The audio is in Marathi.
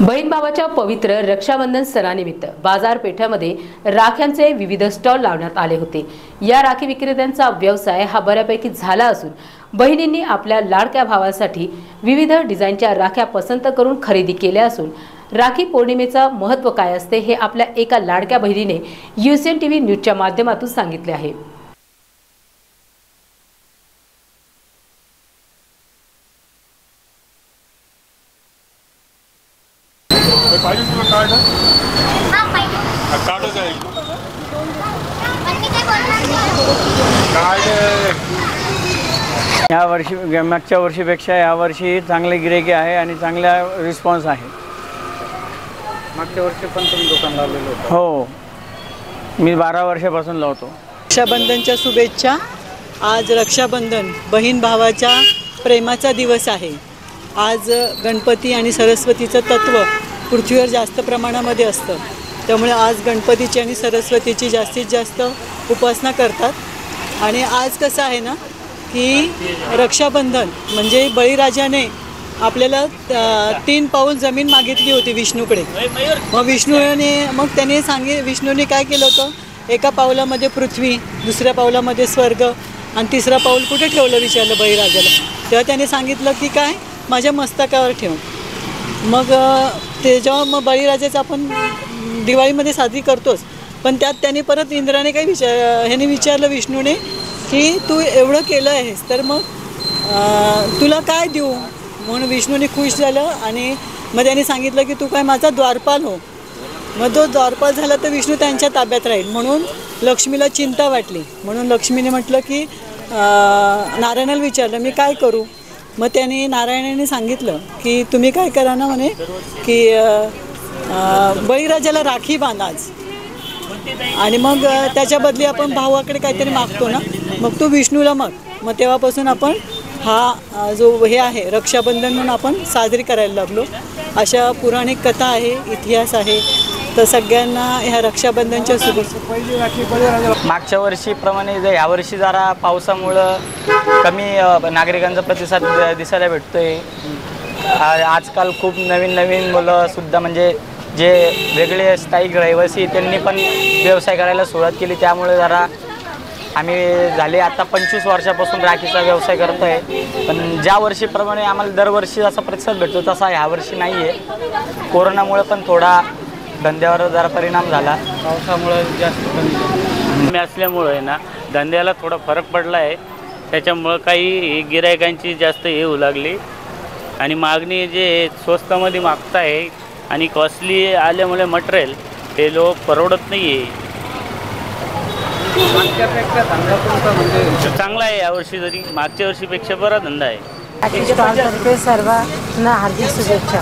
बहीण भावाच्या पवित्र रक्षाबंधन सणानिमित्त बाजारपेठामध्ये राख्यांचे विविध स्टॉल लावण्यात आले होते. या राखी विक्रेत्यांचा व्यवसाय हा बऱ्यापैकी झाला असून बहिणींनी आपल्या लाडक्या भावासाठी विविध डिझाईनच्या राख्या पसंत करून खरेदी केल्या असून राखी पौर्णिमेचं महत्त्व काय असते हे आपल्या एका लाडक्या बहिणीने युसीएन टीव्ही न्यूजच्या माध्यमातून सांगितले आहे. पाहिजे तुला कार्ड हा हा, कार्डच आहे पण मी काय बोलणार नाही. कार्ड या वर्षी मागच्या वर्षीपेक्षा यावर्षी चांगले गिरेकी आहे आणि चांगला रिस्पॉन्स आहे. मागच्या वर्षी पण तुम्ही दुकान लावलेलं होतं. हो. मी बारा वर्षापासून लावतो. रक्षाबंधनच्या शुभेच्छा. आज रक्षाबंधन बहीण भावाच्या प्रेमाचा दिवस आहे. आज गणपती आणि सरस्वतीचं तत्त्व पृथ्वीवर जास्त प्रमाणामध्ये असतं. त्यामुळे आज गणपतीची आणि सरस्वतीची जास्तीत जास्त उपासना करतात. आणि आज कसं आहे ना की रक्षाबंधन म्हणजे बळीराजाने आपल्याला तीन पाऊल जमीन मागितली होती विष्णूकडे. मग विष्णूने मग त्याने सांगे विष्णूने काय केलं होतं? एका पावलामध्ये पृथ्वी दुसऱ्या पावलामध्ये स्वर्ग आणि तिसरा पाऊल कुठे ठेवलं विचारलं बळीराजाला? तेव्हा त्याने सांगितलं की काय? माझ्या मस्तकावर ठेव. मग ते जेव्हा मग बळीराजाचं आपण दिवाळीमध्ये साजरी करतोच पण त्यात त्याने परत इंद्राने काही विचार ह्याने विचारलं विष्णूने की तू एवढं केलं आहेस तर मग तुला काय देऊ? म्हणून विष्णूने खुश झालं आणि मग त्याने सांगितलं की तू काय माझा द्वारपाल हो. मग तो द्वारपाल झाला तर विष्णू त्यांच्या ताब्यात राहील. म्हणून लक्ष्मीला चिंता वाटली. म्हणून लक्ष्मीने म्हटलं की नारायणाला विचारलं मी काय करू? मग त्यांनी नारायणाने सांगितलं की तुम्ही काय करा ना म्हणे की बळीराजाला राखी बांध आज. आणि मग त्याच्याबदली त्याच्या बदली आपण भावाकडे काहीतरी मागतो ना. मग तो विष्णूला मग. मग तेव्हापासून आपण हा जो हे आहे रक्षाबंधन म्हणून आपण साजरी करायला लागलो. अशा पुराणिक कथा आहे इतिहास आहे. तर सगळ्यांना ह्या रक्षाबंधनच्या शुभेच्छा. मागच्या वर्षीप्रमाणे जर यावर्षी जरा पावसामुळं कमी नागरिकांचा प्रतिसाद दिसायला भेटतोय. आजकाल खूप नवीन नवीन मुलंसुद्धा म्हणजे जे वेगळे स्थायिक रहिवासी त्यांनी पण व्यवसाय करायला सुरुवात केली. त्यामुळे जरा आम्ही झाले आता पंचवीस वर्षापासून राखीचा व्यवसाय करतो आहे पण ज्या वर्षीप्रमाणे आम्हाला दरवर्षी जसा प्रतिसाद भेटतो तसा ह्यावर्षी नाही आहे कोरोनामुळे पण थोडा धंद्यावर जरा परिणाम झाला. पावसामुळे जास्त कमी कमी असल्यामुळं आहे ना धंद्याला थोडा फरक पडला आहे त्याच्यामुळं काही गिरायकांची जास्त हे होऊ लागली. आणि मागणी जे स्वस्तामध्ये मागताय आणि कॉस्टली आल्यामुळे मटेरियल ते लोक परवडत नाही आहे मागच्यापेक्षा धंदा तुमचा म्हणजे चांगला आहे यावर्षी जरी मागच्या वर्षीपेक्षा बरा धंदा आहे. सर्वांना हार्दिक शुभेच्छा.